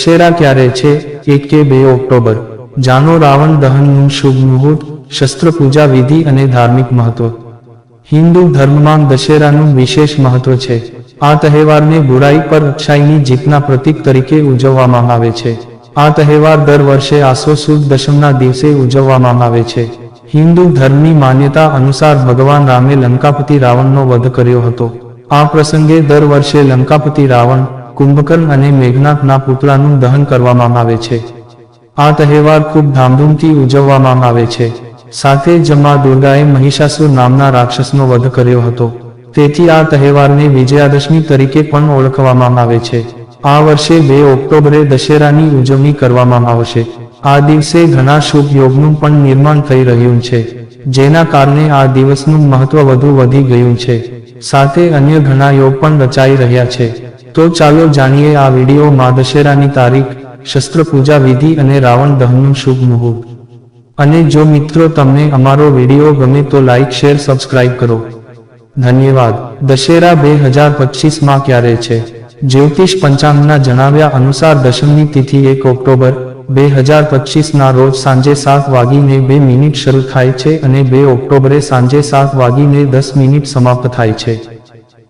દશેરા ક્યારે છે? એક કે બે ઓક્ટોબર. જાણો રાવણ દહનનું શુભ મુહૂર્ત, શસ્ત્ર વિધિ અને ધાર્મિક મહત્વ. હિન્દુ ધર્મમાં દશેરાનું વિશેષ મહત્વ છે. આ તહેવારને બુરાઈ પર અક્ષાઈની જીતના પ્રતીક તરીકે ઉજવવામાં આવે છે. આ તહેવાર દર વર્ષે આસો સુદ દશમના દિવસે ઉજવવામાં આવે છે. હિન્દુ ધર્મની માન્યતા અનુસાર ભગવાન રામે લંકાપતિ રાવણનો વધ કર્યો હતો. આ પ્રસંગે દર વર્ષે લંકાપતિ રાવણ કુંભકર્ણ અને મેઘનાથના પુતળાનું દહન કરવામાં આવે છે. આ તહેવાર ખૂબ ધામધૂમથી ઉજવવામાં આવે છે. સાથે જ મા દુર્ગાએ મહિષાસુર નામના રાક્ષસનો વધ કર્યો હતો. તેથી આ તહેવારને વિજયાદશમી તરીકે પણ ઓળખવામાં આવે છે. આ વર્ષે બે ઓક્ટોબરે દશેરાની ઉજવણી કરવામાં આવશે. આ દિવસે ઘણા શુભ યોગનું પણ નિર્માણ થઈ રહ્યું છે. જેના કારણે આ દિવસનું મહત્વ વધુ વધી ગયું છે. સાથે અન્ય ઘણા યોગ પણ રચાઈ રહ્યા છે. તો ચાલો જાણીએ આ વિડીયોમાં દશેરાની તારીખ, શસ્ત્ર વિધિ અને રાવણ દહનનું શુભ મુહૂર્ત. અને જો મિત્રો તમને અમારો વીડિયો ગમે તો લાઇક શેર, સબસ્ક્રાઇબ કરો. ધન્યવાદ. દશેરા બે હજાર પચીસમાં ક્યારે છે? જ્યોતિષ પંચાંગના જણાવ્યા અનુસાર દશમની તિથિ એક ઓક્ટોબર બે હજાર પચીસના રોજ સાંજે સાત વાગીને બે મિનિટ શરૂ થાય છે અને બે ઓક્ટોબરે સાંજે સાત વાગીને દસ મિનિટ સમાપ્ત થાય છે.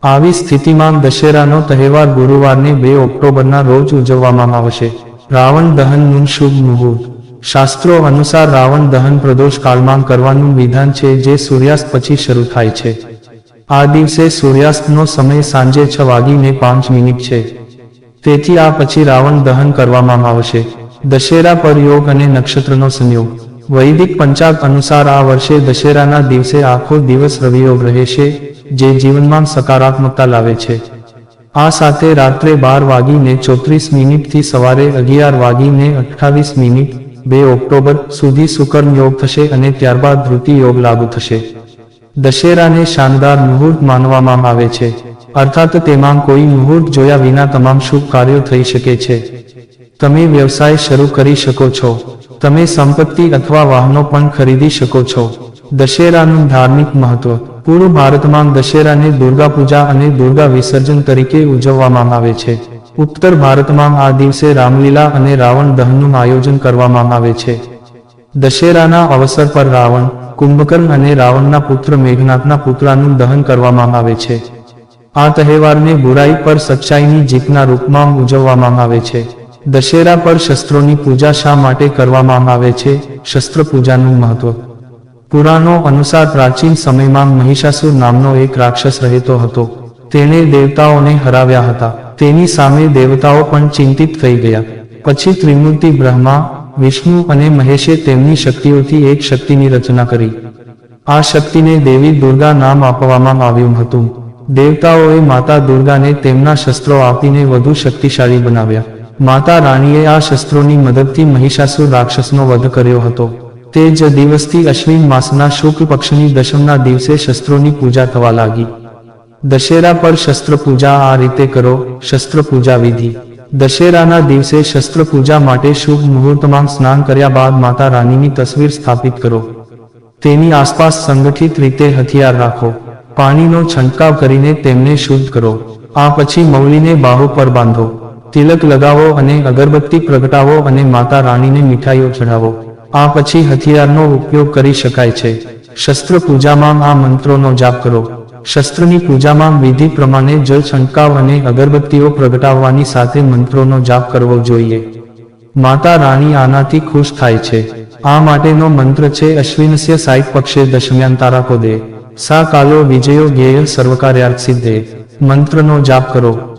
આવી સ્થિતિમાં દશેરાનો તહેવાર ગુરુવારને બે ઓક્ટોબરના રોજ ઉજવવામાં આવશે. રાવણ દહનનું શુભ મુહૂર્ત. શાસ્ત્રો અનુસાર રાવણ દહન પ્રદોષ કાળમાં કરવાનું વિધાન છે જે સૂર્યાસ્ત પછી શરૂ થાય છે. આ દિવસે સૂર્યાસ્તનો સમય સાંજે છ વાગીને પાંચ મિનિટ છે. તેથી આ પછી રાવણ દહન કરવામાં આવશે. દશેરા પર યોગ અને નક્ષત્રનો સંયોગ. વૈદિક પંચાગ અનુસાર આ વર્ષે દશેરાના દિવસે આખો દિવસ રવિયોગ રહેશે, જે જીવનમાં સકારાત્મકતા લાવે છે. આ સાથે રાત્રે બાર વાગીને ચોત્રીસ મિનિટથી સવારે અગિયાર વાગીને અઠ્ઠાવીસ મિનિટ, બે ઓક્ટોબર સુધી સુકર્મ યોગ થશે અને ત્યારબાદ ધૃતિ યોગ લાગુ થશે. દશેરાને શાનદાર મુહૂર્ત માનવામાં આવે છે. અર્થાત તેમાં કોઈ મુહૂર્ત જોયા વિના તમામ શુભ કાર્યો થઈ શકે છે. તમે વ્યવસાય શરૂ કરી શકો છો. તમે સંપત્તિ અથવા વાહનો પણ ખરીદી શકો છો. દશેરાનું ધાર્મિક મહત્વ. પૂર્વ ભારતમાં દશેરાને દુર્ગા પૂજા અને દુર્ગા વિસર્જન તરીકે ઉજવવામાં આવે છે. ઉત્તર ભારતમાં આ દિવસે રામલીલા અને રાવણ દહનનું આયોજન કરવામાં આવે છે. દશેરાના અવસર પર રાવણ, કુંભકર્ણ અને રાવણના પુત્ર મેઘનાથના પુતળાનું દહન કરવામાં આવે છે. આ તહેવારને બુરાઈ પર સચ્ચાઈની જીતના રૂપમાં ઉજવવામાં આવે છે. દશેરા પર શસ્ત્રોની પૂજા શા માટે કરવામાં આવે છે? શસ્ત્ર પૂજાનું મહત્વ. પુરાણો અનુસાર પ્રાચીન સમયમાં મહિષાસુર નામનો એક રાક્ષસ રહેતો હતો. તેણે દેવતાઓને હરાવ્યા હતા. તેની સામે દેવતાઓ પણ ચિંતિત થઈ ગયા. પછી ત્રિમૂર્તિ બ્રહ્મા, વિષ્ણુ અને મહેશે તેમની શક્તિઓથી એક શક્તિની રચના કરી. આ શક્તિને દેવી દુર્ગા નામ આપવામાં આવ્યું હતું. દેવતાઓએ માતા દુર્ગાને તેમના શસ્ત્રો આપીને વધુ શક્તિશાળી બનાવ્યા. માતા રાણીએ આ શસ્ત્રોની મદદથી મહિષાસુર રાક્ષસનો વધ કર્યો હતો. તે જ દિવસથી અશ્વિન માસના શુક્લ પક્ષની દશમના દિવસે શસ્ત્રોની પૂજા થવા લાગી. દશેરા પર શસ્ત્ર પૂજા આ રીતે કરો, શસ્ત્ર પૂજા વિધિ. દશેરાના દિવસે શસ્ત્ર પૂજા માટે શુભ મુહૂર્તમાં સ્નાન કર્યા બાદ માતા રાણીની તસવીર સ્થાપિત કરો. તેની આસપાસ સંગઠિત રીતે હથિયાર રાખો. પાણીનો છંટકાવ કરીને તેમને શુદ્ધ કરો. આ પછી મૌલીને બાહુ પર બાંધો. તિલક લગાવો અને અગરબત્તી પ્રગટાવો અને માતા રાણીને મીઠાઈઓ ચઢાવો. આ પછી હથિયારનો ઉપયોગ કરી શકાય છે. શસ્ત્ર પૂજામાં આ મંત્રોનો જાપ કરો. શસ્ત્રની પૂજામાં વિધિ પ્રમાણે જળ છંટકાવ અને અગરબત્તીઓ પ્રગટાવવાની સાથે મંત્રોનો જાપ કરવો જોઈએ. માતા રાણી આનાથી ખુશ થાય છે. આ માટેનો મંત્ર છે, અશ્વિનસ્ય સાઈ પક્ષે દશમ્યાંતારા કોદે સા કાલો વિજયો જ્ઞેય સર્વકાર્યાર્થ સિદ્ધે મંત્રનો જાપ કરો.